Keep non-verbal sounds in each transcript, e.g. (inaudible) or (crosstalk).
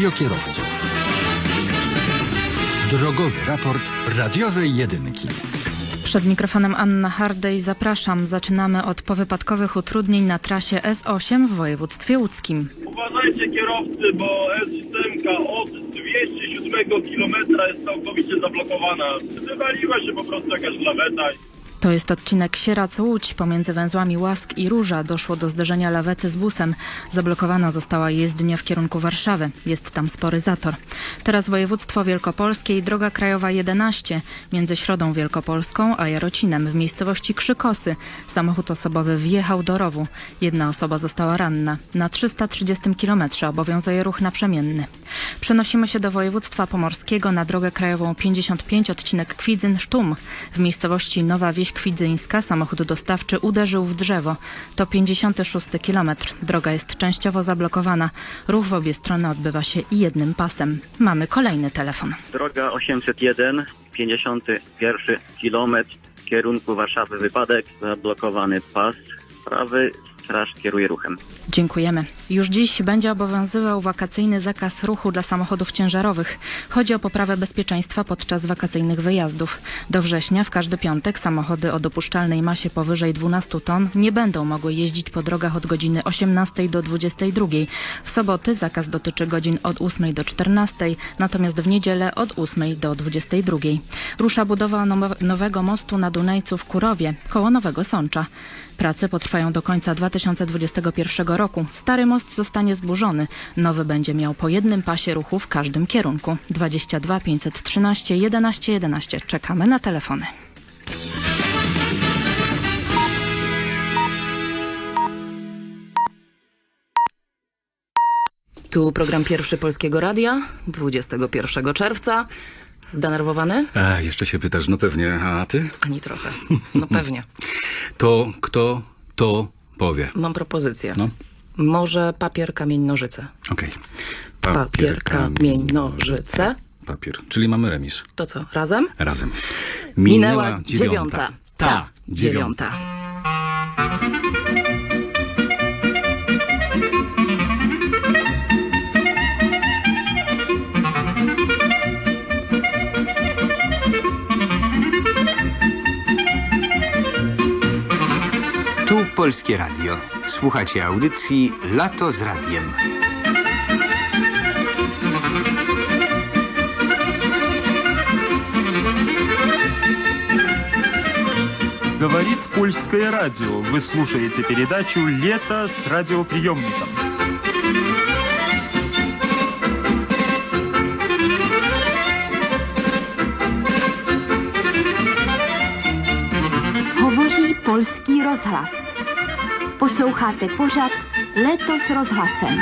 Radio Kierowców. Drogowy raport radiowej jedynki. Przed mikrofonem Anna Hardej zapraszam. Zaczynamy od powypadkowych utrudnień na trasie S8 w województwie łódzkim. Uważajcie kierowcy, bo S7 od 207 km jest całkowicie zablokowana. Wywaliła się po prostu jakaś laweta. To jest odcinek Sierac-Łódź. Pomiędzy węzłami Łask i Róża doszło do zderzenia lawety z busem. Zablokowana została jezdnia w kierunku Warszawy. Jest tam spory zator. Teraz województwo wielkopolskie i droga krajowa 11 między Środą Wielkopolską a Jarocinem w miejscowości Krzykosy. Samochód osobowy wjechał do rowu. Jedna osoba została ranna. Na 330 km obowiązuje ruch naprzemienny. Przenosimy się do województwa pomorskiego na drogę krajową 55 odcinek Kwidzyn-Sztum. W miejscowości Nowa Wieś Kwidzyńska samochód dostawczy uderzył w drzewo. To 56 kilometr. Droga jest częściowo zablokowana. Ruch w obie strony odbywa się jednym pasem. Mamy kolejny telefon. Droga 801, 51 kilometr w kierunku Warszawy wypadek, zablokowany pas prawy, straż kieruje ruchem. Dziękujemy. Już dziś będzie obowiązywał wakacyjny zakaz ruchu dla samochodów ciężarowych. Chodzi o poprawę bezpieczeństwa podczas wakacyjnych wyjazdów. Do września w każdy piątek samochody o dopuszczalnej masie powyżej 12 ton nie będą mogły jeździć po drogach od godziny 18 do 22. W soboty zakaz dotyczy godzin od 8 do 14, natomiast w niedzielę od 8 do 22. Rusza budowa now- nowego mostu na Dunajcu w Kurowie, koło Nowego Sącza. Prace potrwają do końca 2021 roku. Stary most zostanie zburzony. Nowy będzie miał po jednym pasie ruchu w każdym kierunku. 22 513 11 11. Czekamy na telefony. Tu program pierwszy Polskiego Radia, 21 czerwca. Zdenerwowany? A, jeszcze się pytasz, no pewnie, a ty? Ani trochę. No pewnie. (laughs) To kto to powie? Mam propozycję. No, Może papier, kamień, nożyce. okej. Papier, kamień, nożyce. Papier, czyli mamy remis. To co, razem? Razem. Minęła dziewiąta. Ta, dziewiąta. Polskie Radio. Słuchacie audycji Lato z Radiem. Говорит польское радио. Вы слушаете передачу «Лето с радиоприемником». Hovoří polský rozhlas. Posloucháte pořad Leto s rozhlasem.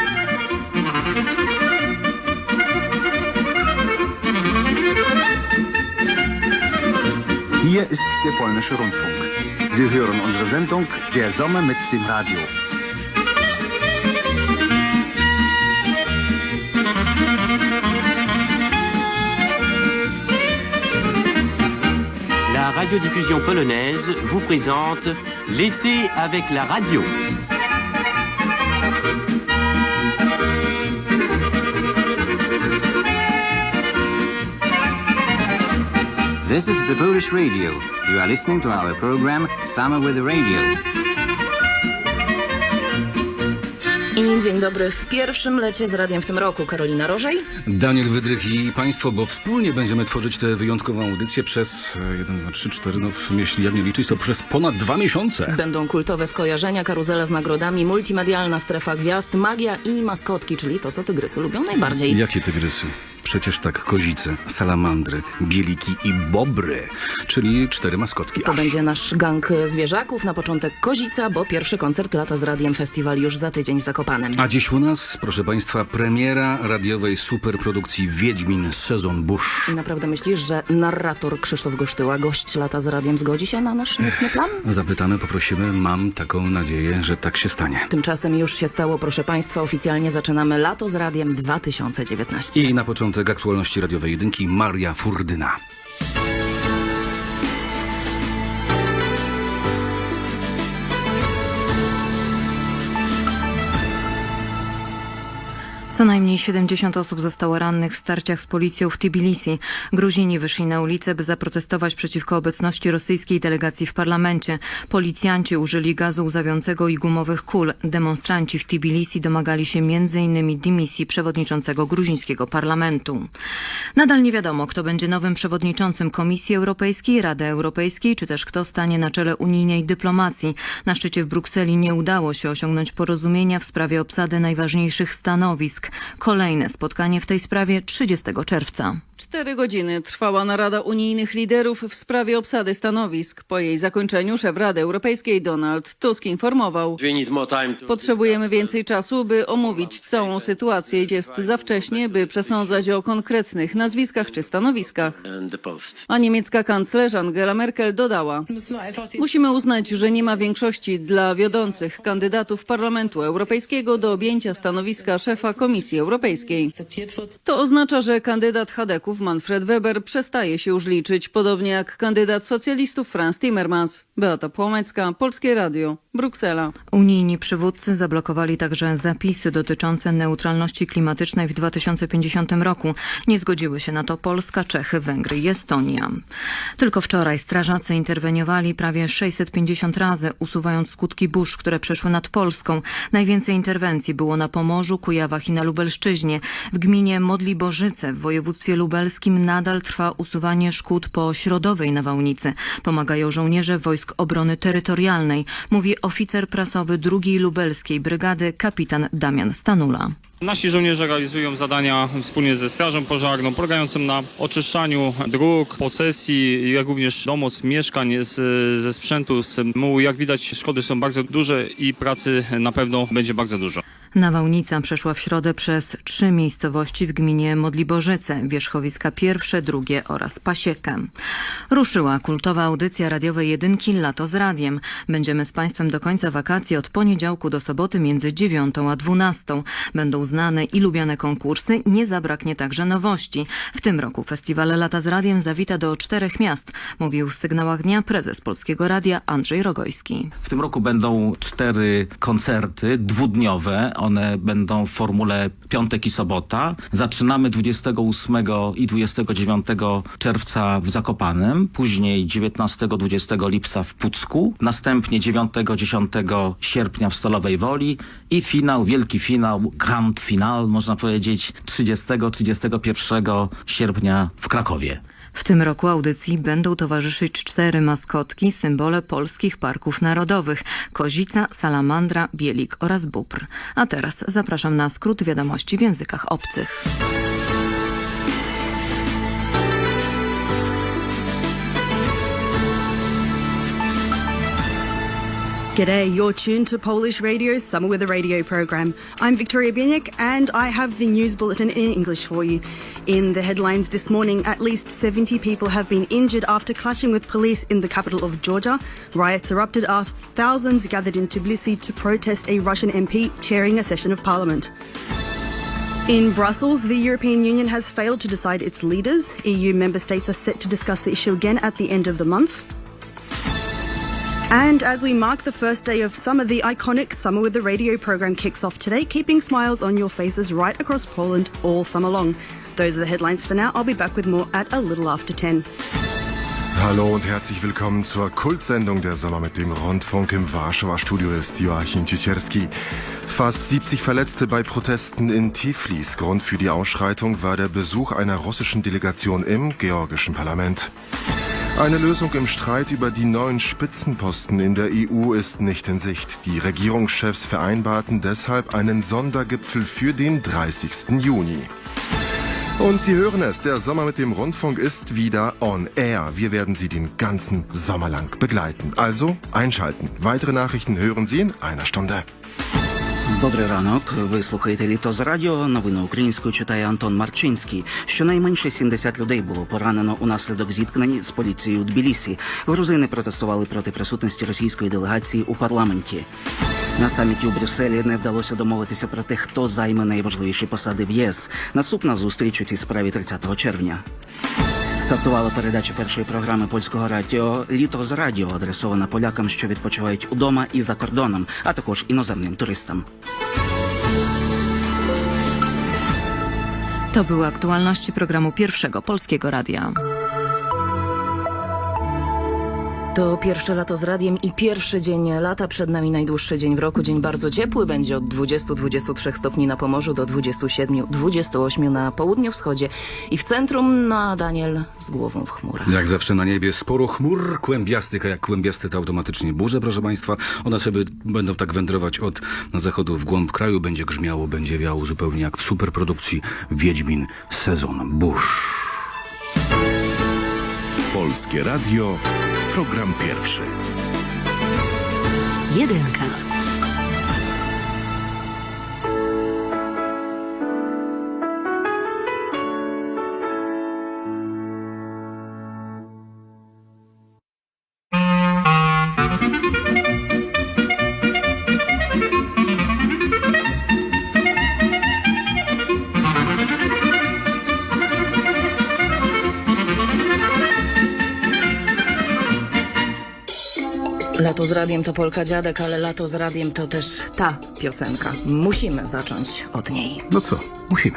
Hier ist der polnische Rundfunk. Sie hören unsere Sendung Der Sommer mit dem Radio. Radiodiffusion polonaise vous présente L'été avec la radio. This is the Polish Radio. You are listening to our program Summer with the Radio. I dzień dobry w pierwszym lecie z radiem w tym roku. Karolina Rożej. Daniel Wydrych i Państwo, bo wspólnie będziemy tworzyć tę wyjątkową audycję przez e, 1, 2, 3, 4, no w- jeśli jak nie liczyć, to przez ponad dwa miesiące. Będą kultowe skojarzenia, karuzela z nagrodami, multimedialna strefa gwiazd, magia i maskotki, czyli to, co tygrysy lubią najbardziej. Jakie tygrysy? Przecież tak kozice, salamandry, bieliki i bobry, czyli cztery maskotki. To aż. będzie nasz gang zwierzaków. Na początek Kozica, bo pierwszy koncert Lata z Radiem Festiwal już za tydzień w Zakopanem. A dziś u nas, proszę Państwa, premiera radiowej superprodukcji Wiedźmin Sezon Bush. I naprawdę myślisz, że narrator Krzysztof Gosztyła, gość Lata z Radiem, zgodzi się na nasz nocny plan? Zapytamy, poprosimy, mam taką nadzieję, że tak się stanie. Tymczasem już się stało, proszę Państwa, oficjalnie zaczynamy Lato z Radiem 2019. I na początek aktualności radiowej jedynki Maria Furdyna. Co najmniej 70 osób zostało rannych w starciach z policją w Tbilisi. Gruzini wyszli na ulicę, by zaprotestować przeciwko obecności rosyjskiej delegacji w parlamencie. Policjanci użyli gazu łzawiącego i gumowych kul. Demonstranci w Tbilisi domagali się m.in. dymisji przewodniczącego gruzińskiego parlamentu. Nadal nie wiadomo, kto będzie nowym przewodniczącym Komisji Europejskiej, Rady Europejskiej, czy też kto stanie na czele unijnej dyplomacji. Na szczycie w Brukseli nie udało się osiągnąć porozumienia w sprawie obsady najważniejszych stanowisk. Kolejne spotkanie w tej sprawie 30 czerwca. Cztery godziny trwała narada unijnych liderów w sprawie obsady stanowisk. Po jej zakończeniu szef Rady Europejskiej Donald Tusk informował. Potrzebujemy więcej czasu, by omówić całą sytuację. Jest za wcześnie, by przesądzać o konkretnych nazwiskach czy stanowiskach. A niemiecka kanclerz Angela Merkel dodała. Musimy uznać, że nie ma większości dla wiodących kandydatów Parlamentu Europejskiego do objęcia stanowiska szefa Komisji Europejskiej. To oznacza, że kandydat Hadeków Manfred Weber przestaje się już liczyć, podobnie jak kandydat socjalistów Franz Timmermans. Beata Płomecka, Polskie Radio, Bruksela. Unijni przywódcy zablokowali także zapisy dotyczące neutralności klimatycznej w 2050 roku. Nie zgodziły się na to Polska, Czechy, Węgry i Estonia. Tylko wczoraj strażacy interweniowali prawie 650 razy, usuwając skutki burz, które przeszły nad Polską. Najwięcej interwencji było na Pomorzu, Kujawach i na Lubelszczyźnie. W gminie Modliborzyce w województwie lubelskim nadal trwa usuwanie szkód po środowej nawałnicy. Pomagają żołnierze Wojsk Obrony Terytorialnej, mówi oficer prasowy drugiej lubelskiej brygady kapitan Damian Stanula. Nasi żołnierze realizują zadania wspólnie ze Strażą Pożarną, polegającym na oczyszczaniu dróg, posesji, jak również domostw, mieszkań z, ze sprzętu, z mułu. Jak widać szkody są bardzo duże i pracy na pewno będzie bardzo dużo. Nawałnica przeszła w środę przez trzy miejscowości w gminie Modliborzyce, wierzchowiska pierwsze, drugie oraz Pasiekę. Ruszyła kultowa audycja radiowej jedynki Lato z Radiem. Będziemy z Państwem do końca wakacji od poniedziałku do soboty między 9 a 12. Będą znane i lubiane konkursy, nie zabraknie także nowości. W tym roku Festiwal Lata z Radiem zawita do czterech miast, mówił w sygnałach dnia prezes Polskiego Radia Andrzej Rogojski. W tym roku będą cztery koncerty dwudniowe. One będą w formule piątek i sobota. Zaczynamy 28 i 29 czerwca w Zakopanem, później 19-20 lipca w Pucku, następnie 9-10 sierpnia w Stolowej Woli i finał, wielki finał, grand final, można powiedzieć, 30-31 sierpnia w Krakowie. W tym roku audycji będą towarzyszyć cztery maskotki, symbole polskich parków narodowych. Kozica, salamandra, bielik oraz bóbr. A teraz zapraszam na skrót wiadomości w językach obcych. G'day, you're tuned to Polish Radio's Summer with a Radio program. I'm Victoria Bieniek and I have the news bulletin in English for you. In the headlines this morning, at least 70 people have been injured after clashing with police in the capital of Georgia. Riots erupted after thousands gathered in Tbilisi to protest a Russian MP chairing a session of parliament. In Brussels, the European Union has failed to decide its leaders. EU member states are set to discuss the issue again at the end of the month. And as we mark the first day of summer, the iconic Summer with the Radio program kicks off today, keeping smiles on your faces right across Poland all summer long. Those are the headlines for now. I'll be back with more at a little after 10. Hallo und herzlich willkommen zur Kultsendung der Sommer mit dem Rundfunk. Im Warschauer Studio ist Joachim Ciecierski. Fast 70 Verletzte bei Protesten in Tiflis. Grund für die Ausschreitung war der Besuch einer russischen Delegation im georgischen Parlament. Eine Lösung im Streit über die neuen Spitzenposten in der EU ist nicht in Sicht. Die Regierungschefs vereinbarten deshalb einen Sondergipfel für den 30. Juni. Und Sie hören es, der Sommer mit dem Rundfunk ist wieder on air. Wir werden Sie den ganzen Sommer lang begleiten. Also einschalten. Weitere Nachrichten hören Sie in einer Stunde. Добрий ранок. Ви слухаєте літо з радіо. Новини українською читає Антон Марчинський. Щонайменше 70 людей було поранено унаслідок зіткнень з поліцією у Тбілісі. Грузини протестували проти присутності російської делегації у парламенті. На саміті у Брюсселі не вдалося домовитися про те, хто займе найважливіші посади в ЄС. Наступна зустріч у цій справі 30 червня. Стартувала передача першої програми польського радіо Літо з радіо, адресована полякам, що відпочивають удома і за кордоном, а також іноземним туристам. To były aktualności programu Pierwszego Polskiego Radia. To pierwsze lato z radiem i pierwszy dzień lata. Przed nami najdłuższy dzień w roku. Dzień bardzo ciepły. Będzie od 20-23 stopni na Pomorzu do 27-28 na południu wschodzie i w centrum. No a Daniel z głową w chmurach. Jak zawsze na niebie sporo chmur kłębiastych, a jak kłębiaste to automatycznie burze, proszę Państwa. One sobie będą tak wędrować od zachodu w głąb kraju. Będzie grzmiało, będzie wiało zupełnie jak w superprodukcji Wiedźmin Sezon Burz. Polskie Radio, program pierwszy. Jedynka. Lato z radiem to Polka Dziadek, ale lato z radiem to też ta piosenka. Musimy zacząć od niej. No co, musimy.